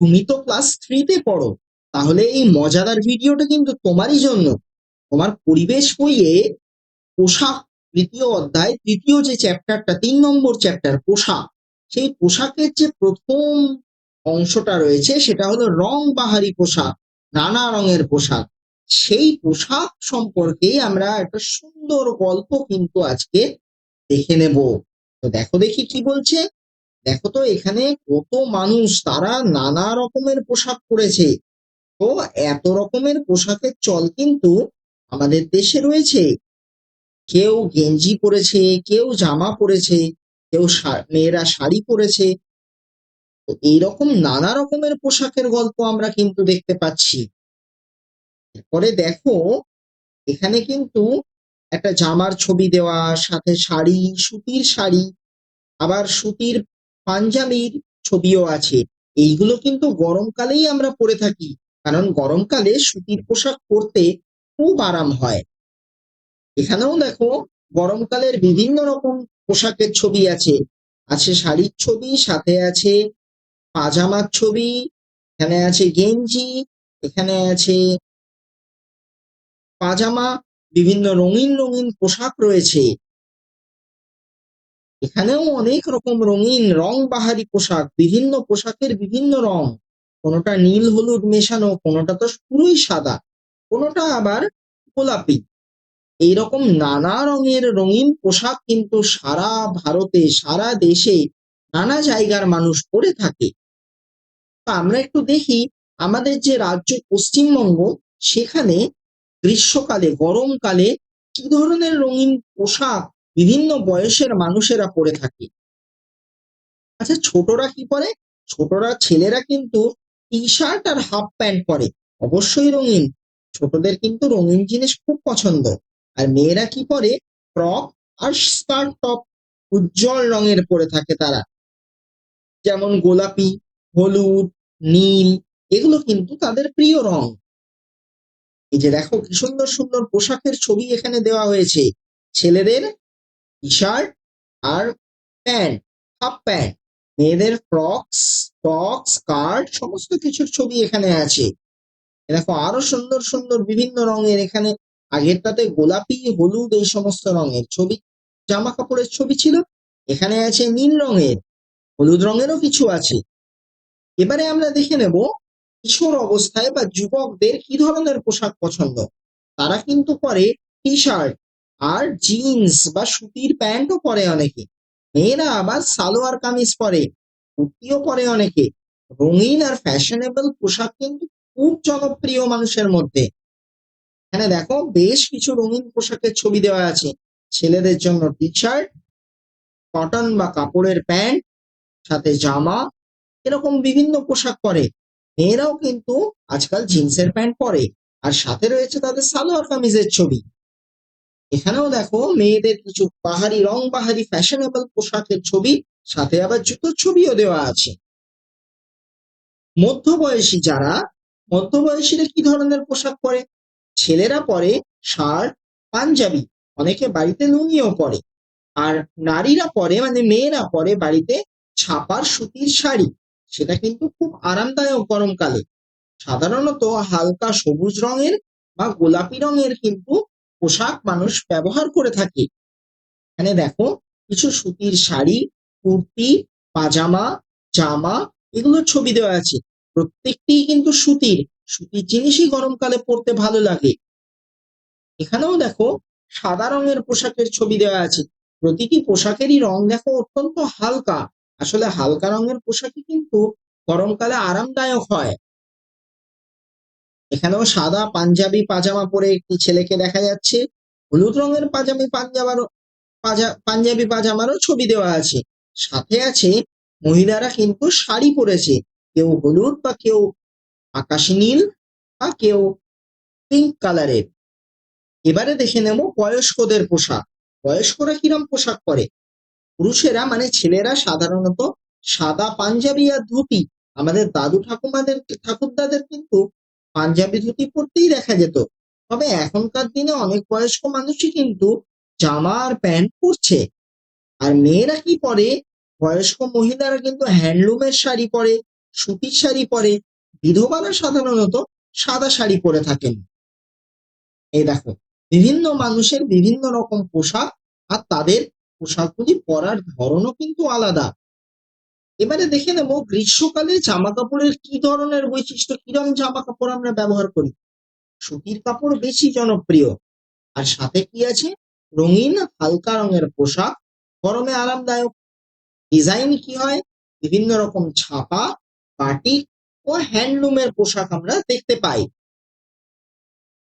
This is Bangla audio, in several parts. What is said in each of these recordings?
তুমি তো ক্লাস থ্রিতে পড়ো, তাহলে এই মজাদার ভিডিওটা কিন্তু তোমারই জন্য। তোমার পরিবেশ বইয়ে পোশাক, তৃতীয় অধ্যায়, তৃতীয় যে চ্যাপ্টারটা তিন নম্বর চ্যাপ্টার পোশাক, সেই পোশাকের যে প্রথম অংশটা রয়েছে, সেটা হলো রং বাহারি পোশাক, নানা রঙের পোশাক। সেই পোশাক সম্পর্কে আমরা একটা সুন্দর গল্প কিন্তু আজকে দেখে নেব। তো দেখো দেখি কি বলছে। দেখো তো, এখানে কত মানুষ, তারা নানা রকমের পোশাক পরেছে। তো এত রকমের পোশাকের চল কিন্তু আমাদের দেশে রয়েছে। কেউ গেঞ্জি পরেছে, কেউ জামা পরেছে, কেউ মেয়েরা শাড়ি পরেছে। তো এইরকম নানা রকমের পোশাকের গল্প আমরা কিন্তু দেখতে পাচ্ছি। এরপরে দেখো, এখানে কিন্তু একটা জামার ছবি দেওয়া, সাথে শাড়ি, সুতির শাড়ি, আবার সুতির পাঞ্জাবির ছবিও আছে। এইগুলো কিন্তু গরমকালেই আমরা পরে থাকি, কারণ গরমকালে সুতির পোশাক পরতে খুব আরাম হয়। এখানেও দেখো, গরমকালের বিভিন্ন রকম পোশাকের ছবি আছে। আছে শাড়ির ছবি, সাথে আছে পাজামার ছবি, এখানে আছে গেঞ্জি, এখানে আছে পাজামা, বিভিন্ন রঙিন রঙিন পোশাক রয়েছে। এখানেও অনেক রকম রঙিন রং বাহারি পোশাক, বিভিন্ন পোশাকের বিভিন্ন রং। কোনোটা নীল, হলুদ মেশানো, কোনোটা তো পুরোই সাদা, কোনোটা আবার গোলাপি। এইরকম নানা রঙের রঙিন পোশাক কিন্তু সারা ভারতে, সারা দেশে নানা জায়গার মানুষ পরে থাকে। তা আমরা একটু দেখি, আমাদের যে রাজ্য পশ্চিমবঙ্গ, সেখানে গ্রীষ্মকালে, গরমকালে কি ধরনের রঙিন পোশাক বিভিন্ন বয়সের মানুষেরা পরে থাকে। আচ্ছা ছোটরা কি পরে? ছোটরা, ছেলেরা কিন্তু টি শার্ট আর হাফ প্যান্ট পরে, অবশ্যই রঙিন। ছোটদের কিন্তু রঙিন জিনিস খুব পছন্দ। আর মেয়েরা কি পরে? ফ্রক আর স্কার্ট টপ উজ্জ্বল রঙের পরে থাকে তারা। যেমন গোলাপি, হলুদ, নীল, এগুলো কিন্তু তাদের প্রিয় রং। এই যে দেখো, কি সুন্দর সুন্দর পোশাকের ছবি এখানে দেওয়া হয়েছে। ছেলেদের টি শার্ট আর প্যান্ট হাফ প্যান্ট মেয়েদের ফ্রকস ফ্রক স্কার্ট সমস্ত কিছুর ছবি এখানে আছে। দেখো, আরও সুন্দর সুন্দর বিভিন্ন রঙের এখানে আগেরটাতে গোলাপি, হলুদ, এই সমস্ত রঙের ছবি জামা কাপড়ের ছবি ছিল। এখানে আছে নীল রঙের, হলুদ রঙেরও কিছু আছে। এবারে আমরা দেখে নেব কিশোর অবস্থায় বা যুবকদের কি ধরনের পোশাক পছন্দ। তারা কিন্তু পরে টি শার্ট আর জিন্স বা সুতির প্যান্টও পরে অনেকে। মেয়েরা আবার সালোয়ার কামিজ পরে, কুর্তিও পরে অনেকে। রঙিন আর ফ্যাশনেবল পোশাক কিন্তু খুব জনপ্রিয় মানুষের মধ্যে। এখানে দেখো, বেশ কিছু রঙিন পোশাকের ছবি দেওয়া আছে। ছেলেদের জন্য টি শার্ট কটন বা কাপড়ের প্যান্ট সাথে জামা, এরকম বিভিন্ন পোশাক পরে। মেয়েরাও কিন্তু আজকাল জিন্সের প্যান্ট পরে। আর সাথে রয়েছে তাদের সালোয়ার কামিজের ছবি। এখানেও দেখো মেয়েদের কিছু পাহাড়ি রং পাহাড়ি ফ্যাশনেবল পোশাকের ছবি, সাথে আবার জুতোর ছবিও দেওয়া আছে। মধ্যবয়সী যারা, মধ্যবয়সীরা কি ধরনের পোশাক পরে? ছেলেরা পরে শার্ট, পাঞ্জাবি, অনেকে বাড়িতে লুঙ্গিও পরে। আর নারীরা পরে মানে মেয়েরা পরে বাড়িতে ছাপার সুতির শাড়ি, সেটা কিন্তু খুব আরামদায়ক গরমকালে। সাধারণত হালকা সবুজ রঙের বা গোলাপি রঙের কিন্তু পোশাক মানুষ ব্যবহার করে থাকে। এখানে দেখো, কিছু সুতির শাড়ি, কুর্তি, পাজামা, জামা, এগুলোর ছবি দেওয়া আছে। প্রত্যেকটিই কিন্তু সুতির। সুতির জিনিসই গরমকালে পরতে ভালো লাগে। এখানেও দেখো, সাদা রঙের পোশাকের ছবি দেওয়া আছে। প্রতিটি পোশাকেরই রং দেখো অত্যন্ত হালকা। আসলে হালকা রঙের পোশাকই কিন্তু গরমকালে আরামদায়ক হয়। এখানেও সাদা পাঞ্জাবি পাজামা পরে একটি ছেলেকে দেখা যাচ্ছে। হলুদ রঙের পাজামি পাঞ্জাবারও পাঞ্জাবি পাজামারও ছবি দেওয়া আছে। সাথে আছে, মহিলারা কিন্তু শাড়ি পরেছে। কেউ হলুদ বা কেউ আকাশি নীল বা কেউ পিঙ্ক কালারের। এবারে দেখে নেব বয়স্কদের পোশাক। বয়স্করা কিরম পোশাক পরে? পুরুষেরা মানে ছেলেরা সাধারণত সাদা পাঞ্জাবি আর ধুতি। আমাদের দাদু ঠাকুমাদের, ঠাকুরদাদের কিন্তু পাঞ্জাবি ধুতি পরতেই দেখা যেত। তবে এখনকার দিনে অনেক বয়স্ক মানুষই কিন্তু জামা আর প্যান্ট পরছে। আর মেয়েরা কি পরে? বয়স্ক মহিলারা কিন্তু হ্যান্ডলুমের শাড়ি পরে, সুতির শাড়ি পরে, বিধবারা সাধারণত সাদা শাড়ি পরে থাকেন। এই দেখো, বিভিন্ন মানুষের বিভিন্ন রকম পোশাক আর তাদের পোশাকগুলি পরার ধরনও কিন্তু আলাদা। এবারে দেখে নেব গ্রীষ্মকালে জামা কাপড়ের কি ধরনের বৈশিষ্ট্য, কিরম জামা কাপড় আমরা ব্যবহার করি? সুতির কাপড় বেশি জনপ্রিয়। আর সাথে কি আছে? রঙিন, হালকা রঙের পোশাক, গরমে আরামদায়ক। ডিজাইন কি হয়? বিভিন্ন রকম ছাপা বাটিক ও হ্যান্ডলুমের পোশাক আমরা দেখতে পাই।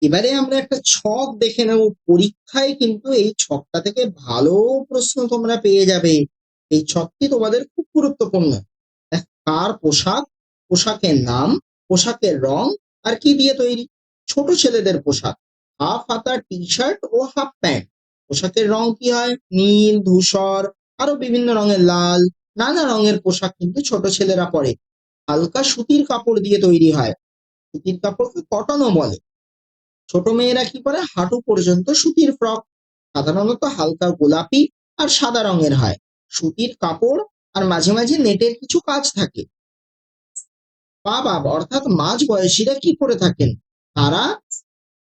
এবারে আমরা একটা ছক দেখে নেব। পরীক্ষায় কিন্তু এই ছকটা থেকে ভালো প্রশ্ন তোমরা পেয়ে যাবে। এই ছকটি তোমাদের খুব গুরুত্বপূর্ণ। কার পোশাক, পোশাকের নাম, পোশাকের রং আর কি দিয়ে তৈরি? ছোট ছেলেদের পোশাক, হাফ হাতা টি শার্ট ও হাফ প্যান্ট। পোশাকের রং কি হয়? নীল, ধূসর, আরও বিভিন্ন রঙের লাল, নানা রঙের পোশাক কিন্তু ছোট ছেলেরা পরে। হালকা সুতির কাপড় দিয়ে তৈরি হয়। সুতির কাপড়কে কটনও বলে। ছোট মেয়েরা কি করে হাঁটু পর্যন্ত সুতির ফ্রক। সাধারণত হালকা গোলাপি আর সাদা রঙের হয়। সুতির কাপড় আর মাঝে মাঝে নেটের কিছু কাজ থাকে। বাবা অর্থাৎ মাঝ বয়সীরা কি করে থাকেন? তারা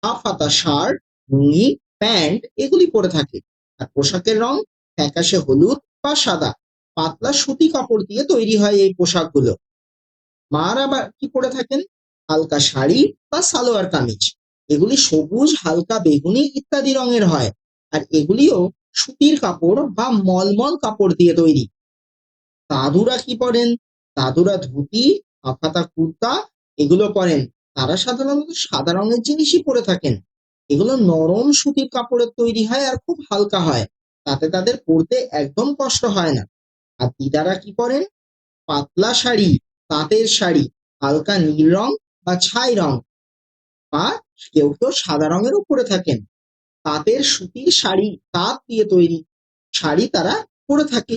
হাফ হাতা শার্ট, লুঙ্গি, প্যান্ট এগুলি পরে থাকে। আর পোশাকের রং ফ্যাকাশে হলুদ বা সাদা। পাতলা সুতি কাপড় দিয়ে তৈরি হয় এই পোশাকগুলো। মারা আবার কি পরে থাকেন? হালকা শাড়ি বা সালোয়ার কামিজ। এগুলি সবুজ, হালকা, বেগুনি ইত্যাদি রঙের হয়। আর এগুলিও সুতির কাপড় বা মলমল কাপড় দিয়ে তৈরি। দাদুরা কি পরেন? দাদুরা ধুতি হাফাতা কুর্তা, এগুলো পরেন। তারা সাধারণত সাদা রঙের জিনিসই পরে থাকেন। এগুলো নরম সুতির কাপড়ের তৈরি হয় আর খুব হালকা হয়। তাতে তাদের পরতে একদম কষ্ট হয় না। আর দিদারা কি পরেন? পাতলা শাড়ি, তাঁতের শাড়ি, হালকা নীল রং বা ছাই রং। বা কেউ কেউ সাদা রঙেরও পরে থাকেন। তাঁতের সুতির শাড়ি তাঁত দিয়ে তৈরি শাড়ি তারা পরে থাকে।